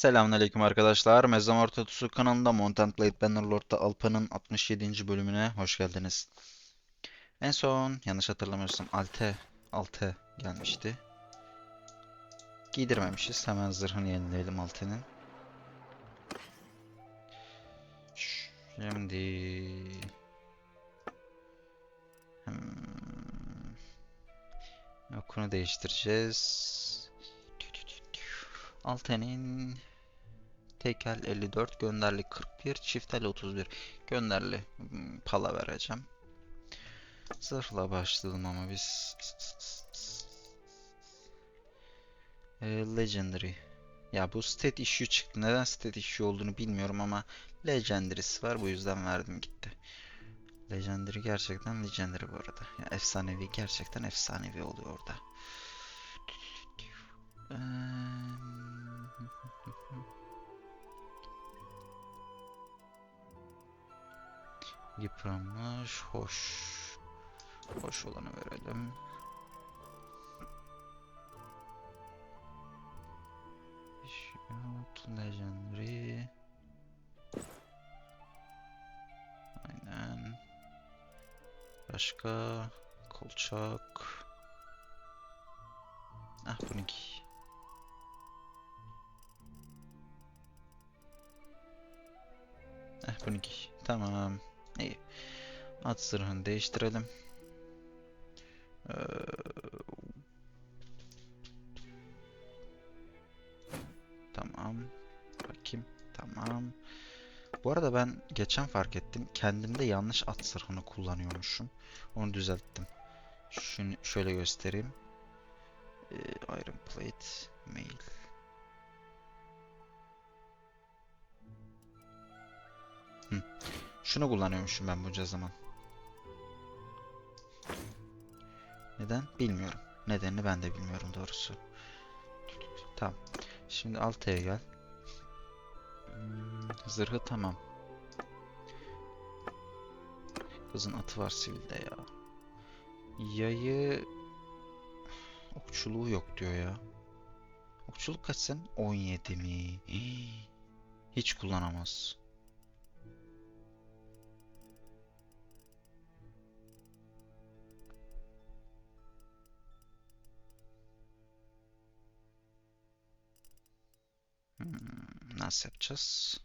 Selamünaleyküm arkadaşlar. Mezzam Ortatusu kanalında Mountain Blade Bannerlord'da Alpa'nın 67. bölümüne hoş geldiniz. En son yanlış hatırlamıyorsam Alte, Alte gelmişti. Giydirmemişiz. Hemen zırhını yenileyelim Alte'nin. Şimdi... Hmm. Okunu değiştireceğiz. Alten'in tekel 54, gönderli 41, çiftel 31. Gönderli hmm, pala vereceğim. Zırhla başlayalım ama biz. Legendary. Ya bu stat issue çıktı. Neden stat issue olduğunu bilmiyorum ama Legendary'si var. Bu yüzden verdim gitti. Legendary gerçekten Legendary bu arada. Ya efsanevi gerçekten efsanevi oluyor orada. Eee, Yıpranmış, hoş. Hoş olanı verelim. Shoot, Legendary. Aynen. Başka kolçak. Ah bunu giy. Eh bunu giy. Tamam. İyi. At zırhını değiştirelim. Ee, Tamam. Bakayım. Tamam. Bu arada ben geçen fark ettim. Kendimde yanlış at zırhını kullanıyormuşum. Onu düzelttim. Şunu şöyle göstereyim. Ee, Iron Plate Mail. Hı. Şunu kullanıyormuşum ben bunca zaman. Neden? Bilmiyorum. Nedenini ben de bilmiyorum doğrusu. Tamam. Şimdi Alta'ya gel. Hmm, Zırhı tamam. Kızın atı var sivilde ya. Yayı okçuluğu yok diyor ya. Okçuluk kaç sen? 17 mi? Hiç kullanamaz. Hmm, nasıl yapacağız?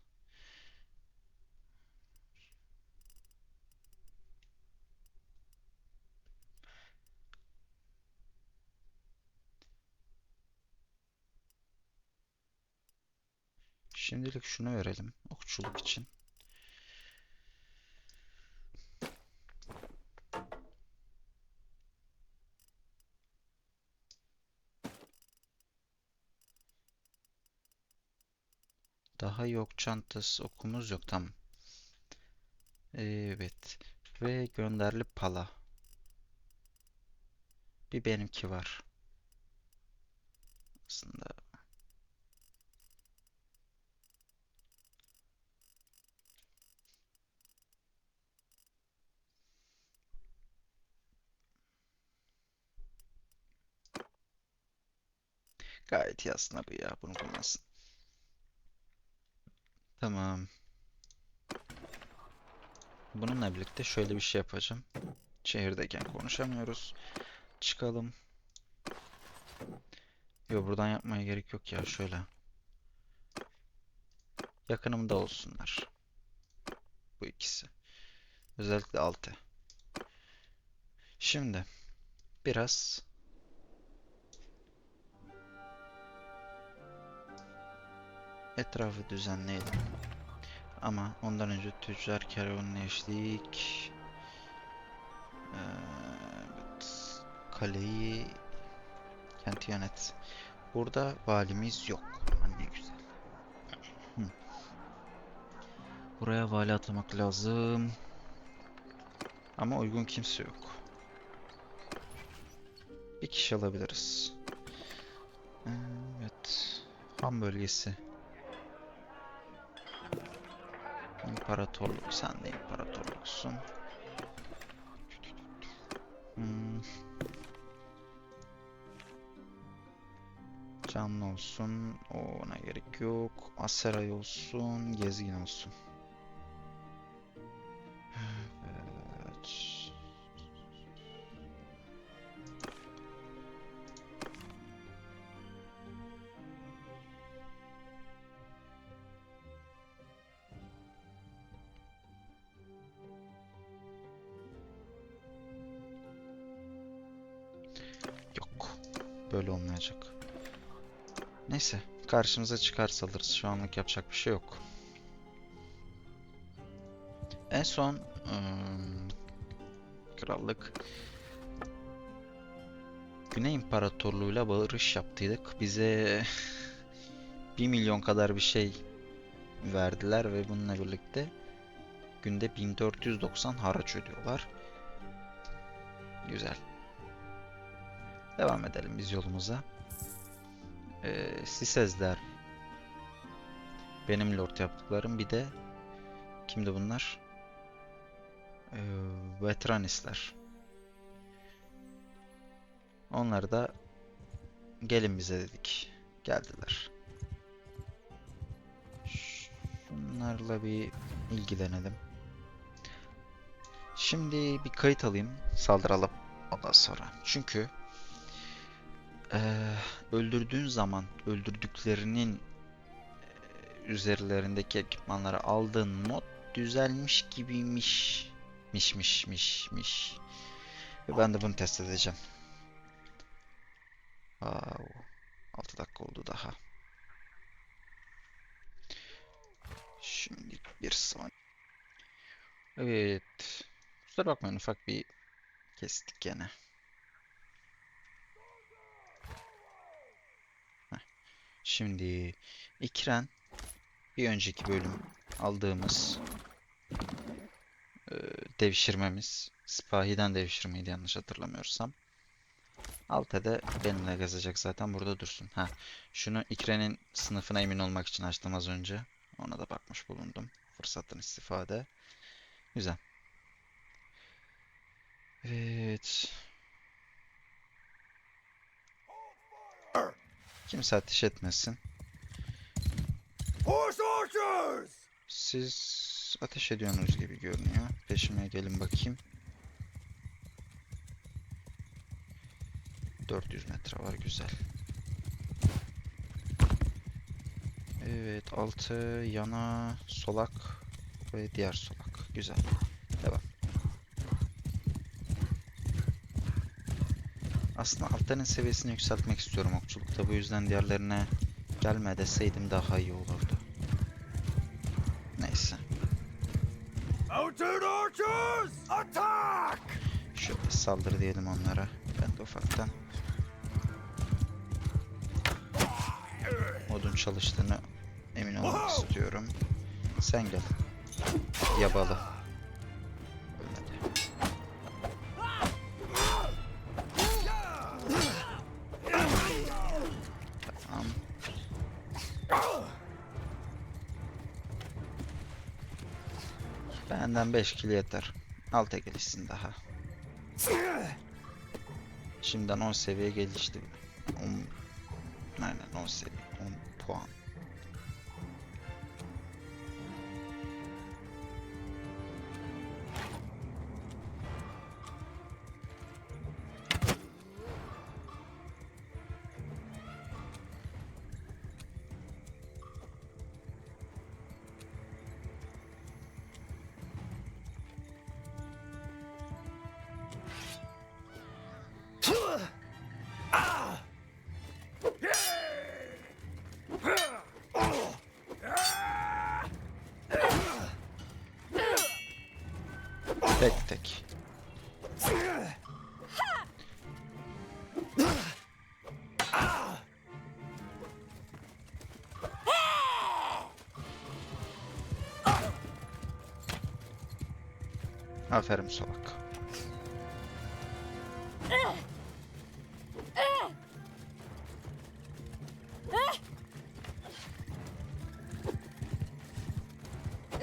Şimdilik şunu verelim okçuluk için. Daha yok çantası okumuz yok tamam. Evet. Ve gönderli pala. Bir benimki var. Aslında gayet iyi aslında bu ya. Bunu kullansın. Tamam. Bununla birlikte şöyle bir şey yapacağım. Şehirdeyken konuşamıyoruz. Çıkalım. Yo buradan yapmaya gerek yok ya şöyle. Yakınımda olsunlar. Bu ikisi. Özellikle altı. Şimdi biraz etrafı düzenleyelim. Ama ondan önce tüccar kervanını eşlik. Evet. Kaleyi kenti yönet. Burada valimiz yok. Ne güzel. Buraya vali atamak lazım. Ama uygun kimse yok. Bir kişi alabiliriz. Evet. Han bölgesi. İmparatorluk. Sen de imparatorluksun. Hmm. Canlı olsun. Ona gerek yok. Aseray olsun. Gezgin olsun. Böyle olmayacak. Neyse. Karşımıza çıkarsa alırız. Şu anlık yapacak bir şey yok. En son ım, krallık Güney İmparatorluğu'yla barış yaptıydık. Bize 1 milyon kadar bir şey verdiler ve bununla birlikte günde 1490 haraç ödüyorlar. Güzel. Devam edelim biz yolumuza. Ee, Sisezler. Benim lord yaptıklarım. Bir de kimdi bunlar? Ee, Veteranistler. Onlar da gelin bize dedik. Geldiler. Şunlarla bir ilgilenelim. Şimdi bir kayıt alayım. Saldıralım ondan sonra. Çünkü eee, öldürdüğün zaman öldürdüklerinin üzerlerindeki ekipmanları aldığın mod düzelmiş gibiymiş. Miş miş miş miş. Ve ben de bunu test edeceğim. Aa, 6 dakika oldu daha. Şimdi bir saniye. Evet. Kusura bakmayın ufak bir kestik gene. Şimdi İkren bir önceki bölüm aldığımız e, devşirmemiz Sipahi'den devşirmeydi yanlış hatırlamıyorsam. Alte'de benimle gezecek zaten burada dursun. Ha, şunu İkren'in sınıfına emin olmak için açtım az önce. Ona da bakmış bulundum. Fırsattan istifade. Güzel. Evet. Kimse ateş etmesin. Siz ateş ediyorsunuz gibi görünüyor. Peşime gelin bakayım. 400 metre var güzel. Evet altı yana solak ve diğer solak. Güzel. Devam. Aslında altların seviyesini yükseltmek istiyorum okçulukta. Bu yüzden diğerlerine gelme deseydim daha iyi olurdu. Neyse. Şöyle saldır diyelim onlara. Ben de ufaktan. Modun çalıştığını emin olmak istiyorum. Sen gel. Yabalı. Benden 5 kill yeter. Alta gelişsin daha. Şimdiden 10 seviye gelişti. 10 Aynen 10 seviye. 10 puan. Tek tek. Aferin solak. Ugh!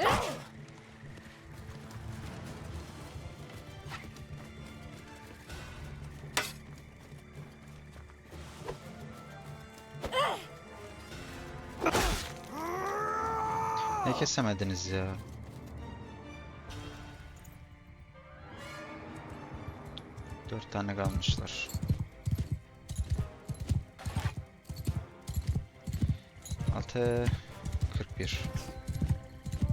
Ah! Ne kesemediniz ya? Dört tane kalmışlar. Altı 41.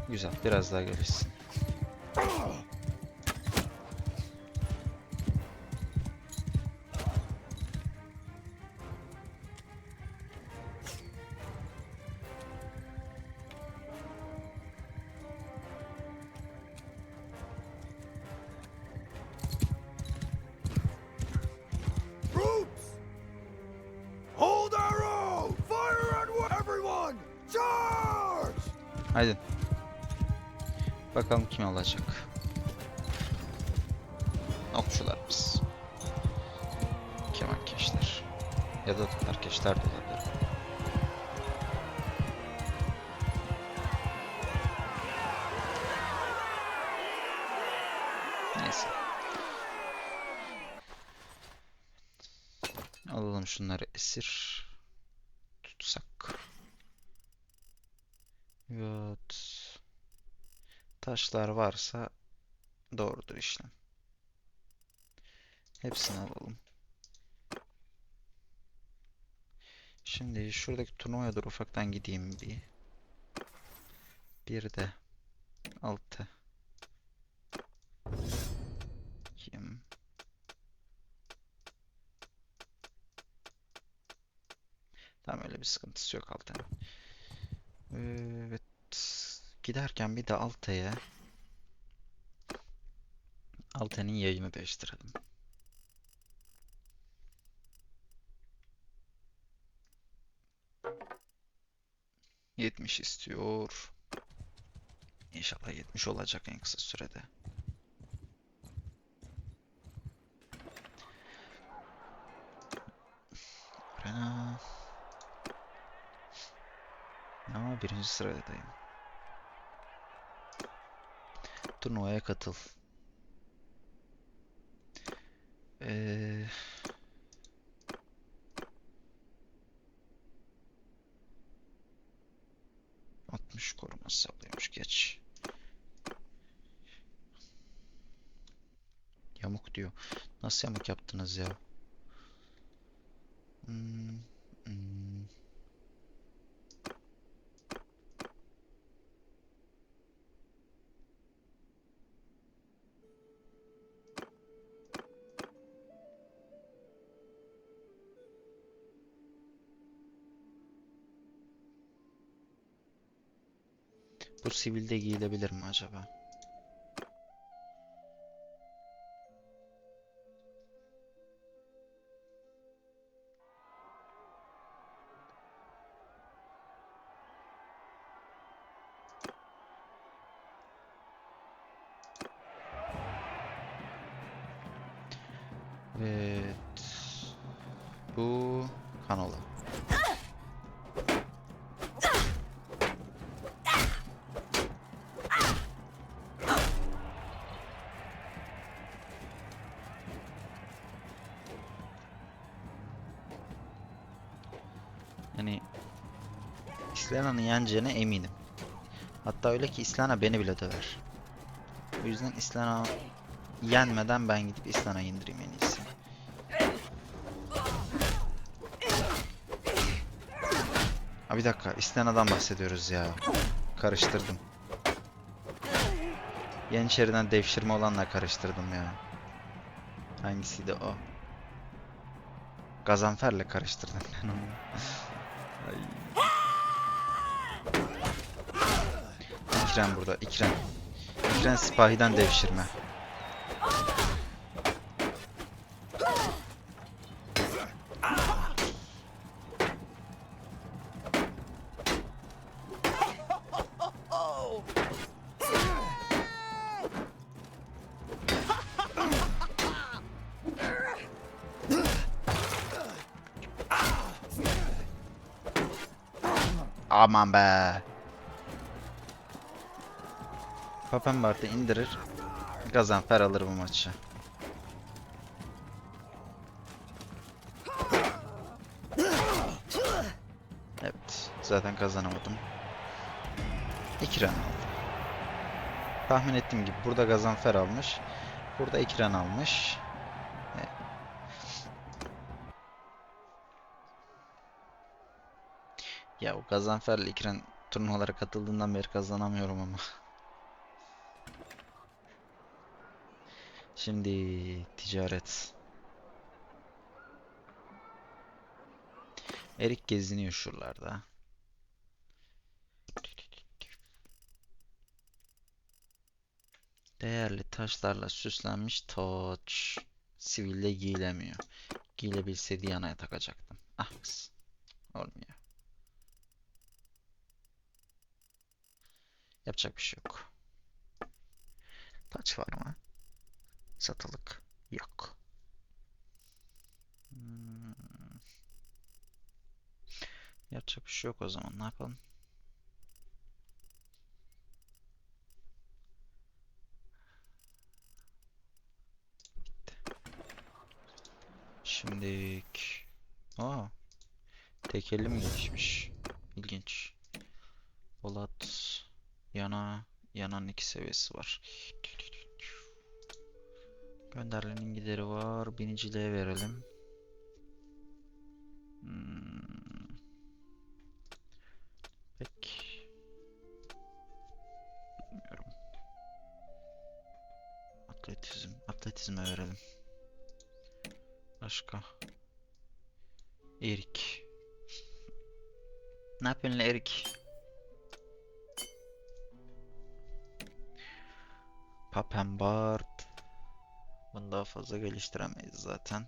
Güzel. Biraz daha gelişsin. Haydi. Bakalım kim olacak. Okçularımız. Kemankeşler. Ya da erkeşler Taşlar varsa doğrudur işlem. Hepsini alalım. Şimdi şuradaki turnuvaya doğru ufaktan gideyim bir. Bir de altı. Kim? Tamam öyle bir sıkıntısı yok altının. Evet. Giderken bir de Altay'a Altay'ın yayını değiştirelim. Yetmiş istiyor. İnşallah 70 olacak en kısa sürede. Arena. Ama birinci sıradayım. Turnuvaya katıl. Ee, ...60 koruması alıyormuş geç. Yamuk diyor. Nasıl yamuk yaptınız ya? Hmm, hmm. Bu sivilde giyilebilir mi acaba? Evet. Bu kanola. İslana'nın yeneceğine eminim. Hatta öyle ki İslana beni bile döver. O yüzden İslana yenmeden ben gidip İslana'yı indireyim en iyisi. Ha bir dakika İslana'dan bahsediyoruz ya. Karıştırdım. Yeniçeriden devşirme olanla karıştırdım ya. Hangisiydi o? Gazanfer'le karıştırdım ben onu. Ay. İkren burada, İkren. İkren sipahiden devşirme. Aman be. Papenbart'ı indirir. Gazanfer alır bu maçı. Evet. Zaten kazanamadım. 2 ren aldı. Tahmin ettiğim gibi burada Gazanfer almış. Burada 2 ren almış. Ya o Gazanfer'le İkren turnuvalara katıldığından beri kazanamıyorum ama. Şimdi ticaret. Erik geziniyor şuralarda. Değerli taşlarla süslenmiş taç. Sivilde giyilemiyor. Giyilebilse Diana'ya takacaktım. Ah kız. Olmuyor. Yapacak bir şey yok. Taç var mı? Satılık yok. Hmm. Yapacak bir şey yok o zaman. Ne yapalım? Şimdilik. Aa. Tekelli mi gelişmiş? İlginç. Polat. Yana. Yana'nın iki seviyesi var. Gönderilenin gideri var. Biniciliğe verelim. Hmm. Peki. Bilmiyorum. Atletizm. Atletizme verelim. Başka. Erik. Ne yapıyorsun Erik? Papembard. Bunu daha fazla geliştiremeyiz zaten.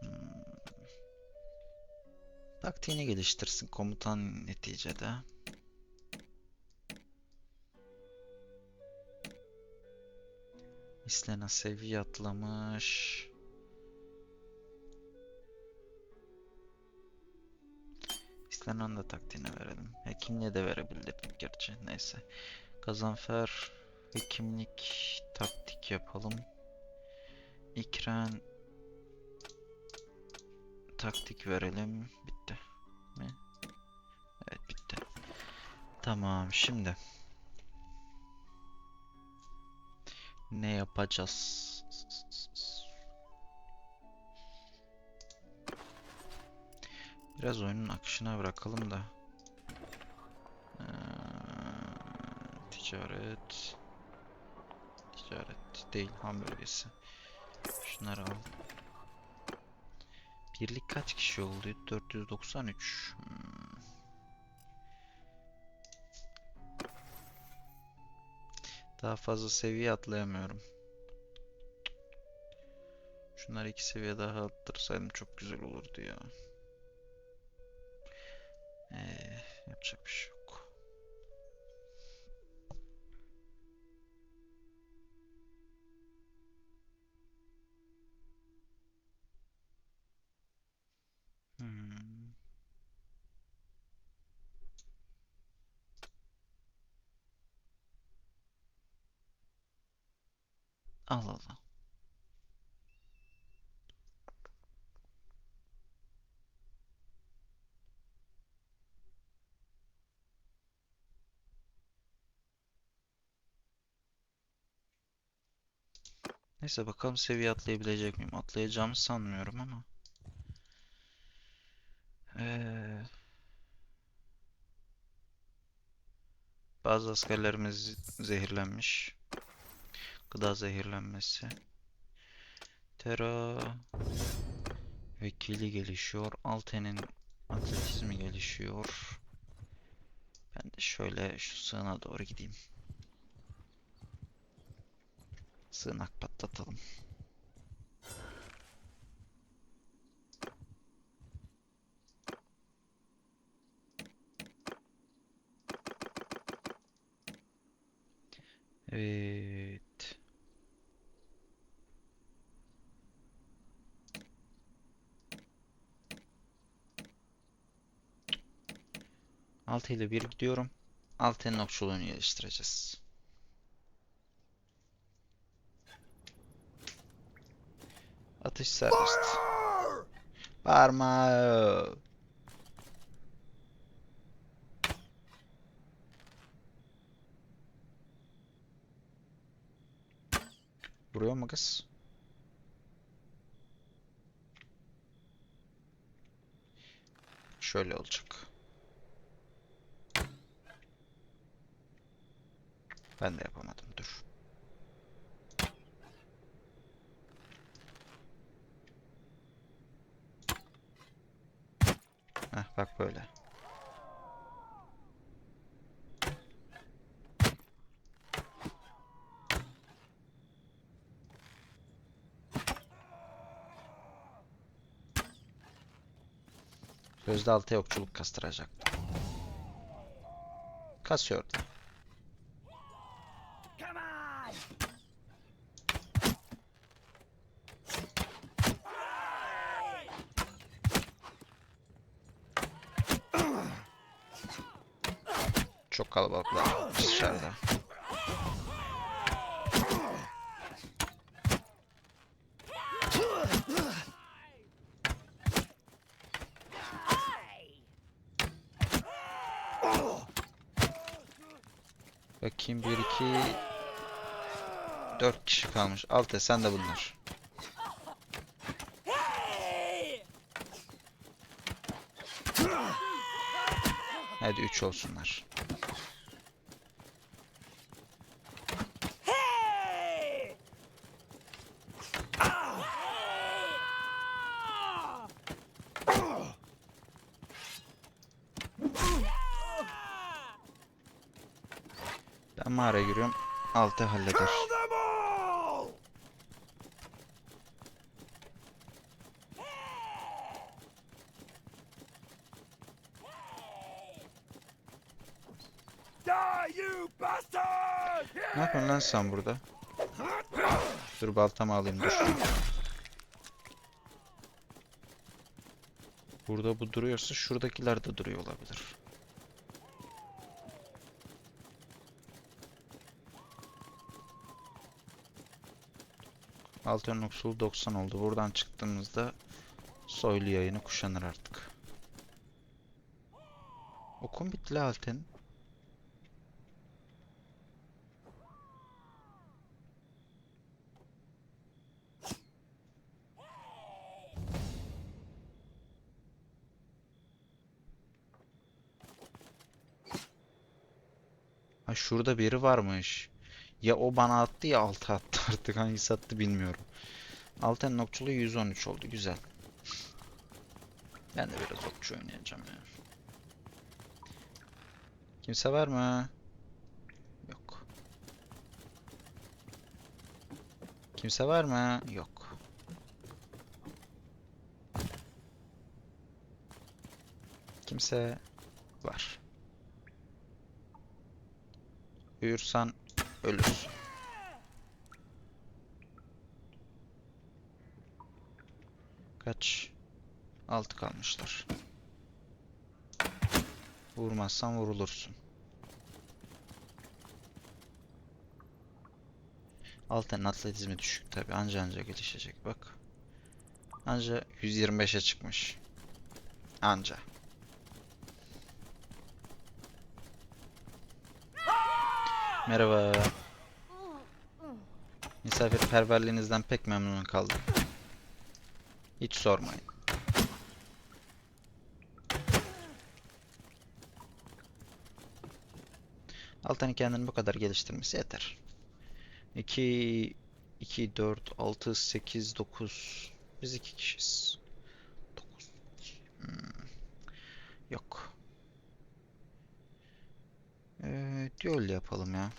Hmm. Taktiğini geliştirsin komutan neticede. Mislena seviye atlamış. Mislena'nın da taktiğini verelim. Hekimliğe de verebilirdik gerçi. Neyse. Gazanfer hekimlik taktik yapalım. İkren taktik verelim. Bitti. Mi? Evet bitti. Tamam şimdi. Ne yapacağız? Biraz oyunun akışına bırakalım da. Ee, ticaret. Ticaret değil, ham bölgesi. Şunları al. Birlik kaç kişi oldu? 493. Hmm. Daha fazla seviye atlayamıyorum. Şunları iki seviye daha attırsaydım çok güzel olurdu ya. Ee, yapacak bir şey yok. Al al al. Neyse bakalım seviye atlayabilecek miyim? Atlayacağımı sanmıyorum ama. Ee, bazı askerlerimiz zehirlenmiş. Gıda zehirlenmesi. Tera vekili gelişiyor. Alten'in atletizmi gelişiyor. Ben de şöyle şu sığına doğru gideyim. Sığınak patlatalım. Evet. 6 ile 1 gidiyorum. 6'nın okçuluğunu geliştireceğiz. Atış serbest. Parmağı. Vuruyor mu kız? Şöyle olacak. Ben de yapamadım. Dur. Heh, bak böyle. Gözde altıya okçuluk kastıracaktım. Kasıyordu. Come on! Çok kalabalıklar dışarıda. Bakayım 1 2 4 kişi kalmış. Alte sen de bunlar. Hadi 3 olsunlar. Ben mağaraya giriyorum. Altı halleder. Sen burada? Dur baltamı alayım dur. Burada bu duruyorsa şuradakiler de duruyor olabilir. Altın oksul 90 oldu. Buradan çıktığımızda soylu yayını kuşanır artık. Okun bitti Alten. Ha şurada biri varmış. Ya o bana attı ya altı attı artık hangisi attı bilmiyorum. Altın okçulu 113 oldu güzel. Ben de biraz okçu oynayacağım ya. Kimse var mı? Yok. Kimse var mı? Yok. Kimse var. Uyursan ölürsün. Kaç? Altı kalmışlar. Vurmazsan vurulursun. Altın atletizmi düşük tabi. Anca anca gelişecek bak. Anca 125'e çıkmış. Anca. Merhaba. Misafirperverliğinizden pek memnun kaldım. Hiç sormayın. Altan'ın kendini bu kadar geliştirmesi yeter. 2 2 4 6 8 9 Biz iki kişiyiz. 9 Yok. Ee, duel yapalım ya.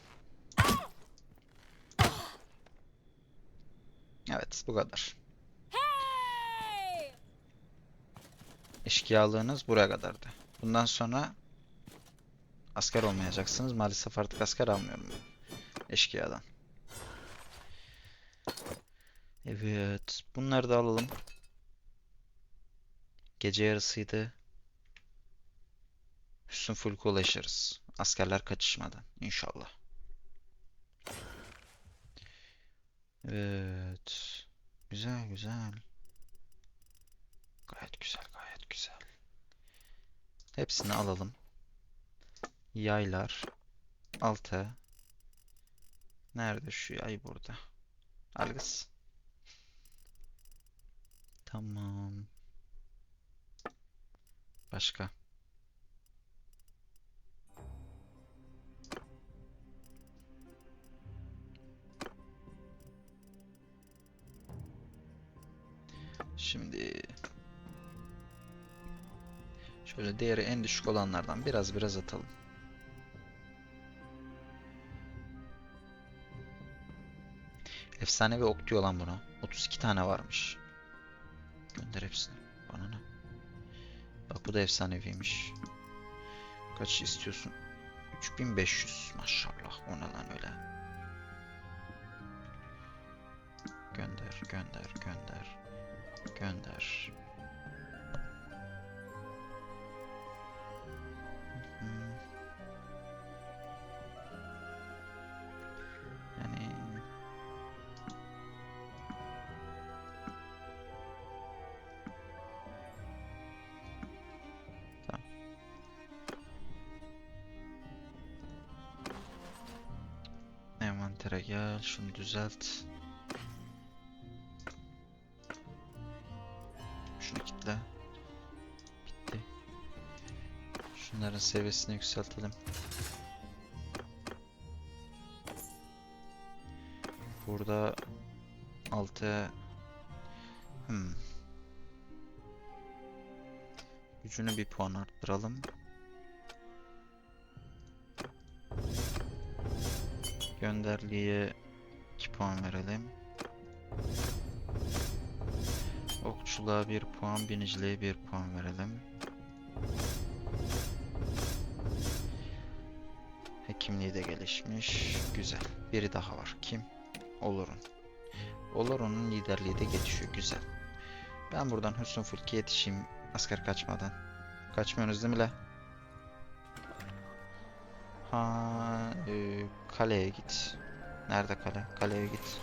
Evet, bu kadar. Eşkıyalığınız buraya kadardı. Bundan sonra asker olmayacaksınız. Maalesef artık asker almıyorum ben. Eşkıyadan. Evet, bunları da alalım. Gece yarısıydı. Hüsnü Fulk'a ulaşırız. Askerler kaçışmadan inşallah. Evet. Güzel güzel. Gayet güzel gayet güzel. Hepsini alalım. Yaylar. Altı. Nerede şu yay burada? Al kız. Tamam. Başka. Şimdi şöyle değeri en düşük olanlardan biraz biraz atalım. Efsanevi ok diyor lan buna. 32 tane varmış. Gönder hepsini. Bana ne? Bak bu da efsaneviymiş. Kaç istiyorsun? 3500 maşallah. O ne lan öyle? Gönder, gönder, gönder. Gönder. Yani Tamam. Envantere gel, şunu düzelt. Seviyesini yükseltelim. Burada 6 hmm. Gücünü bir puan arttıralım. Gönderliğe 2 puan verelim. Okçuluğa 1 puan, biniciliğe 1 puan verelim. Hekimliği de gelişmiş. Güzel. Biri daha var. Kim? Olur'un. Olur'un liderliği de gelişiyor. Güzel. Ben buradan Hüsnü Fulki yetişeyim asker kaçmadan. Kaçmıyorsunuz değil mi la? Ha, e, kaleye git. Nerede kale? Kaleye git.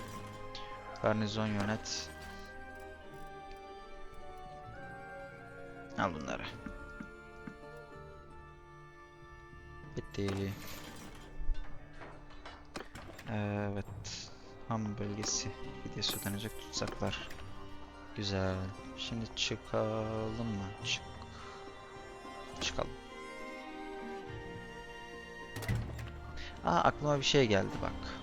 Garnizon yönet. Al bunları. Bitti. Evet. Ham bölgesi. Videosu ödenecek tutsaklar. Güzel. Şimdi çıkalım mı? Çık. Çıkalım. Aa aklıma bir şey geldi bak.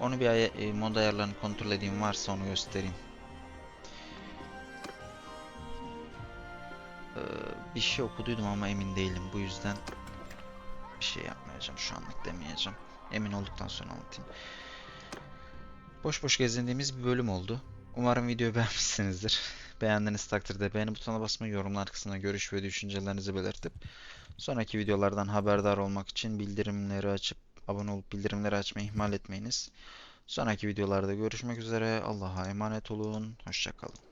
Onu bir ay e, mod ayarlarını kontrol edeyim varsa onu göstereyim. Ee, bir şey okuduydum ama emin değilim. Bu yüzden şey yapmayacağım. Şu anlık demeyeceğim. Emin olduktan sonra anlatayım. Boş boş gezindiğimiz bir bölüm oldu. Umarım videoyu beğenmişsinizdir. Beğendiğiniz takdirde beğeni butonuna basmayı, yorumlar kısmına görüş ve düşüncelerinizi belirtip sonraki videolardan haberdar olmak için bildirimleri açıp abone olup bildirimleri açmayı ihmal etmeyiniz. Sonraki videolarda görüşmek üzere. Allah'a emanet olun. Hoşça kalın.